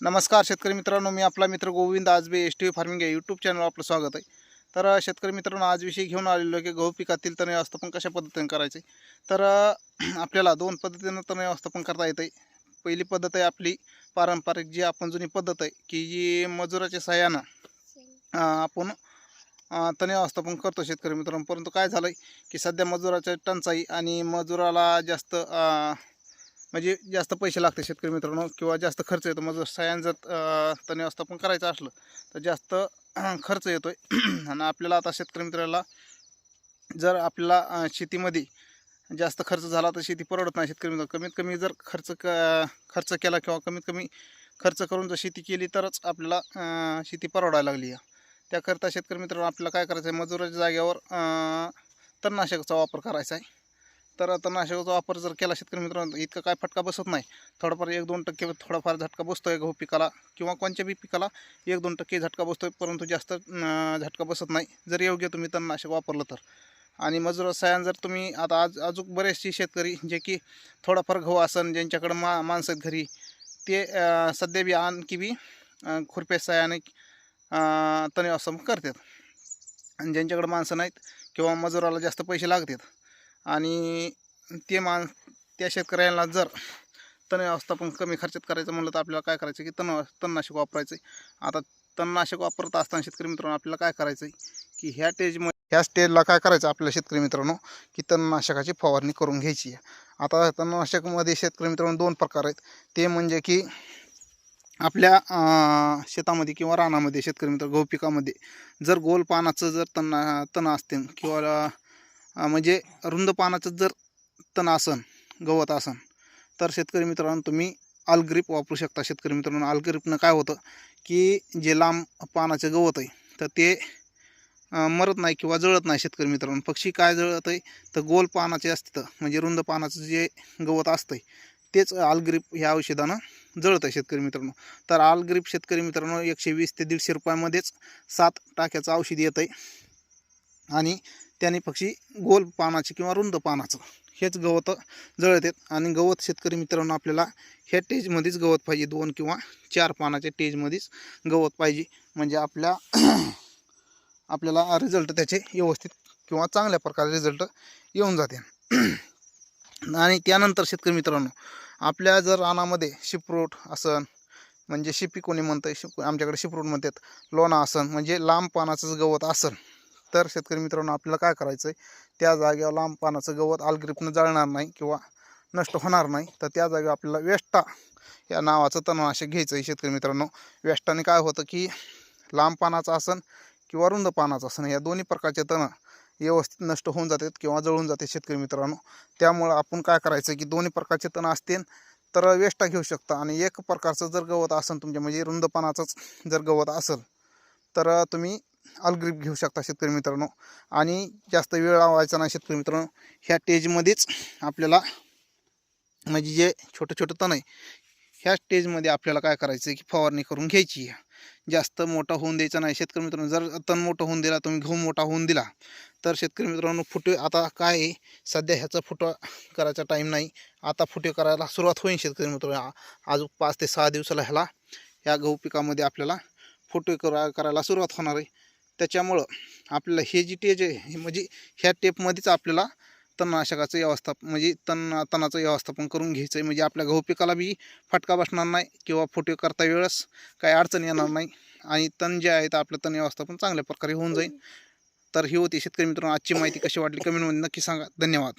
नमस्कार शेतकरी मित्रांनो मी आपला मित्र Govind Aajbe S T V farming या यूट्यूब चॅनलवर आपलं स्वागत आहे. तर शेतकरी मित्रांनो आज विषय घेऊन आलेलो की गहू पिकातील तण व्यवस्थापन कशा पद्धतीने करायचे? तर आपल्याला दोन पद्धतीनं तण व्यवस्थापन करता येते आहे. पहिली पद्धत आहे आपली पारंपरिक जी आपण जुनी पद्धत आहे की जी मजुराच्या सहाय्यानं आपण तण व्यवस्थापन करतो शेतकरी मित्रांनो. परंतु काय झालं आहे की सध्या मजुराच्या टंचाई आणि मजुराला जास्त म्हणजे जास्त पैसे लागते शेतकरी मित्रांनो किंवा जास्त खर्च येतो. मग सयान जर तण व्यवस्थापन करायचं असलं तर जास्त खर्च येतो आहे आणि आपल्याला आता शेतकरी मित्राला जर आपल्याला शेतीमध्ये जास्त खर्च झाला तर शेती परवडत नाही शेतकरी मित्र कमीत कमी जर खर्च क खर्च केला किंवा कमीत कमी खर्च करून जर शेती केली तरच आपल्याला शेती परवडायला लागली आहे. त्याकरता शेतकरी मित्रांनो आपल्याला काय करायचं आहे मजुराच्या जागेवर तणनाशकाचा वापर करायचा आहे. तर तणनाशकाचा वापर जर केला शेतकरी मित्रांनो इतका काय फटका बसत नाही. थोडाफार एक दोन टक्के थोडाफार झटका बसतो आहे गहू पिकाला किंवा कोणत्या बी पिकाला एक दोन टक्के झटका बसतो आहे परंतु जास्त झटका बसत नाही. जर योग्य तुम्ही तणनाशक वापरलं तर. आणि मजूर सायान जर तुम्ही आता आज अजून बरेचसे शेतकरी जे की थोडाफार गहू असन ज्यांच्याकडं मा माणसं आहेत घरी ते सध्या बी आणखी बी खुरपे खुरप्या सायाने असं करतात. आणि ज्यांच्याकडं माणसं नाहीत किंवा मजुराला जास्त पैसे लागतात आणि ते मान त्या शेतकऱ्यांना जर तण व्यवस्थापन कमी खर्चात करायचं म्हणलं तर आपल्याला काय करायचं की तण तणनाशक वापरायचं आहे आता तणनाशक वापरत असताना शेतकरी मित्रांनो आपल्याला काय करायचं आहे की ह्या स्टेजमध्ये ह्या स्टेजला काय करायचं आपल्या शेतकरी मित्रांनो की तणनाशकाची फवारणी करून घ्यायची आहे. आता तणनाशकमध्ये शेतकरी मित्रांनो दोन प्रकार आहेत. ते म्हणजे की आपल्या शेतामध्ये किंवा रानामध्ये शेतकरी मित्र गहू पिकामध्ये जर गोल पानाचं जर तण तण असते किंवा म्हणजे रुंद पानाचं जर तण आसन गवत आसन तर शेतकरी मित्रांनो तुम्ही आलग्रीप वापरू शकता. शेतकरी मित्रांनो आलग्रीपनं काय होतं की जे लांब पानाचं गवत आहे तर ते मरत नाही किंवा जळत नाही शेतकरी मित्रांनो. पक्षी काय जळत आहे तर गोल पानाचे असतं म्हणजे रुंद पानाचं जे गवत असतं तेच आलग्रीप ह्या औषधानं जळत आहे शेतकरी मित्रांनो. तर आलग्रीप शेतकरी मित्रांनो एकशे वीस ते दीडशे रुपयामध्येच सात टाक्याचं औषध येत आहे आणि त्याने पक्षी गोल पानाचे किंवा रुंद पानाचं हेच गवत जळतात आणि गवत शेतकरी मित्रांनो आपल्याला ह्या टेजमध्येच गवत पाहिजे. दोन किंवा चार पानाच्या टेजमध्येच गवत पाहिजे. म्हणजे आपल्या आपल्याला रिझल्ट त्याचे व्यवस्थित किंवा चांगल्या प्रकारे रिझल्ट येऊन जाते. आणि त्यानंतर शेतकरी मित्रांनो आपल्या जर रानामध्ये शिपरोट असन म्हणजे शिपी कोणी म्हणतं शिप आमच्याकडे शिपरोट म्हणतात लोणा असन म्हणजे लांब पानाचं गवत असन तर शेतकरी मित्रांनो आपल्याला काय करायचं आहे त्या जागेवर लांब पानाचं गवत आलग्रीपनं जळणार नाही किंवा नष्ट होणार नाही. तर त्या जागेवर आपल्याला वेष्टा या नावाचं तणनाशक घ्यायचं आहे शेतकरी मित्रांनो. वेष्टाने काय होतं की लांब पानाचं आसन किंवा रुंद पानाचं आसन या दोन्ही प्रकारचे तण व्यवस्थित नष्ट होऊन जातात किंवा जळून जाते शेतकरी मित्रांनो. त्यामुळं आपण काय करायचं की दोन्ही प्रकारचे तण असतील तर वेष्टा घेऊ शकता. आणि एक प्रकारचं जर गवत असेल तुमच्या म्हणजे रुंद पानाचंच जर गवत असेल तर तुम्ही अलग्रीप घेऊ शकता शेतकरी मित्रांनो. आणि जास्त वेळ लावायचा नाही शेतकरी मित्रांनो. ह्या स्टेजमध्येच आपल्याला म्हणजे जे छोटं छोटं तण आहे ह्या स्टेजमध्ये आपल्याला काय करायचं आहे की फवारणी करून घ्यायची जास्त मोठा होऊन द्यायचा नाही. शेतकरी मित्रांनो जर तण मोठं होऊन दिला तुम्ही गहू मोठा होऊन दिला तर शेतकरी मित्रांनो फुटे आता काय आहे? सध्या ह्याचा फुटवा करायचा टाईम नाही. आता फुटे करायला सुरुवात होईल शेतकरी मित्रांनो. आज पाच ते सहा दिवसाला ह्याला ह्या गहू पिकामध्ये आपल्याला फुटे करा करायला सुरुवात होणार आहे. त्याच्यामुळं आपल्याला हे जी टेज आहे हे म्हणजे ह्या टेपमध्येच आपल्याला तणनाशकाचं व्यवस्थापन म्हणजे तण तणाचं व्यवस्थापन करून घ्यायचं आहे म्हणजे आपल्या गहू पिकाला बी फटका बसणार नाही किंवा फोटो करता वेळेस काही अडचण येणार नाही. आणि तण जे आहे तर आपलं तण व्यवस्थापन चांगल्या प्रकारे होऊन जाईल. तर ही होती शेतकरी मित्रांनो आजची माहिती कशी वाटली कमेंटमध्ये नक्की सांगा. धन्यवाद.